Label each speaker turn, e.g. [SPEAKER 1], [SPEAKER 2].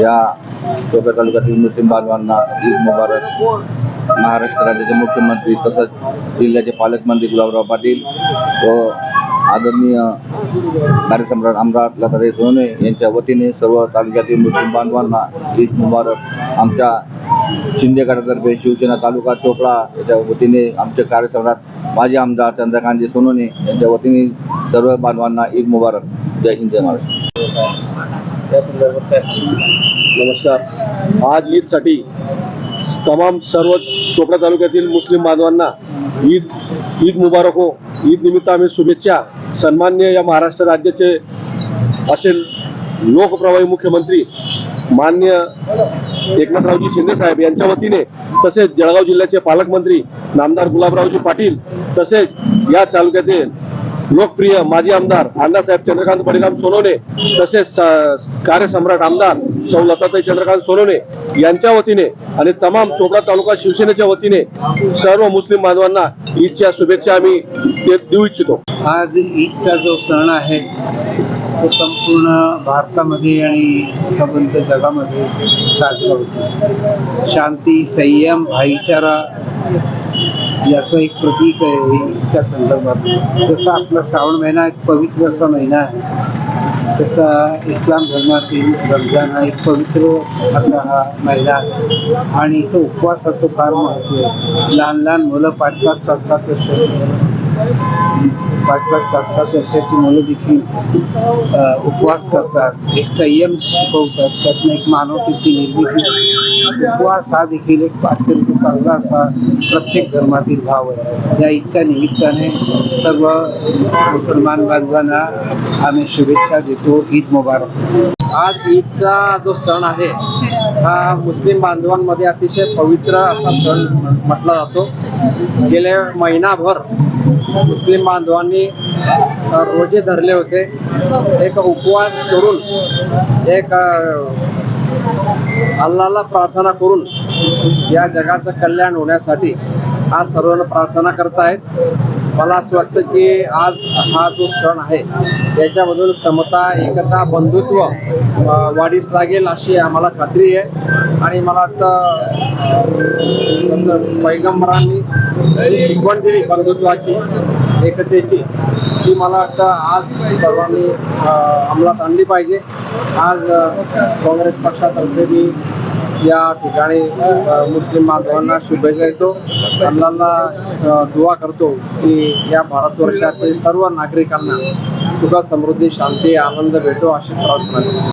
[SPEAKER 1] या चोपडा तालुक्यातील मुस्लिम बांधवांना ईद मुबारक. महाराष्ट्र राज्याचे मुख्यमंत्री तसंच जिल्ह्याचे पालकमंत्री गुलाबराव पाटील व आदरणीय कार्यसम्राट आमदार लताताई सोने यांच्या वतीने सर्व तालुक्यातील मुस्लिम बांधवांना ईद मुबारक. आमच्या शिंदे गटातर्फे शिवसेना तालुका चोपडा याच्या वतीने आमचे कार्यसम्राट माजी आमदार चंद्रकांतजी सोनोने यांच्या वतीने सर्व बांधवांना ईद मुबारक. जय हिंद जय महाराष्ट्र.
[SPEAKER 2] नमस्कार. आज ईदसाठी तमाम सर्व चोपडा तालुक्यातील मुस्लिम बांधवांना ईद ईद मुबारक हो. ईद निमित्त आम्ही शुभेच्छा. सन्मान्य या महाराष्ट्र राज्याचे असेल लोकप्रवाही मुख्यमंत्री मान्य एकनाथरावजी शिंदे साहेब यांच्या वतीने तसेच जळगाव जिल्ह्याचे पालकमंत्री नामदार गुलाबरावजी पाटील तसेच या तालुक्यातील लोकप्रिय माजी आमदार अण्णासाहेब चंद्रकांत परिणाम सोनवणे तसेच कार्यसम्राट आमदार सौ लताताई चंद्रकांत सोनवणे यांच्या वतीने आणि तमाम चोपडा तालुका शिवसेनेच्या वतीने सर्व मुस्लिम बांधवांना ईदच्या शुभेच्छा आम्ही देऊ इच्छितो.
[SPEAKER 3] आज ईदचा जो सण आहे तो संपूर्ण भारतामध्ये आणि संबंध जगामध्ये साजरा होतो. शांती संयम भाईचारा याचं एक प्रतीक आहे त्या संदर्भात. जसा आपला श्रावण महिना एक पवित्र असा महिना आहे तसा इस्लाम धर्मातील रमजान हा एक पवित्र असा हा महिना आहे. आणि इथं उपवासाचं फार महत्त्व आहे. लहान लहान मुलं पाच पाच सात सात वर्षाची पाच पाच सात सात वर्षाची मुलं देखील उपवास करतात. एक संयम शिकवतात. त्यातनं एक मानवतेची निर्मिती. उपवास हा देखील एक अत्यंत चांगला असा प्रत्येक धर्मातील भाव आहे. या ईदच्या निमित्ताने सर्व मुसलमान बांधवांना आम्ही शुभेच्छा देतो ईद मुबारक. आज ईदचा जो सण आहे हा मुस्लिम बांधवांमध्ये अतिशय पवित्र असा सण म्हटला जातो. गेल्या महिनाभर मुस्लिम बांधवांनी रोजे धरले होते. एक उपवास करून एक अल्लाला प्रार्थना करून या जगाचं कल्याण होण्यासाठी आज सर्वांना प्रार्थना करतायत मला असं वाटतं की आज हा जो सण आहे याच्यामधून समता एकता बंधुत्व वाढीस लागेल अशी आम्हाला खात्री आहे. आणि मला वाटतं पैगंबरांनी शिकवण दिली बंधुत्वाची एकतेची ती मला वाटतं आज सर्वांनी अंमलात आणली पाहिजे. आज काँग्रेस पक्षातर्फे मी या ठिकाणी मुस्लिम बांधवांना शुभेच्छा देतो. अल्लाला दुवा करतो की या भारतवर्षातील सर्व नागरिकांना सुख समृद्धी शांती आनंद भेटो अशी प्रार्थना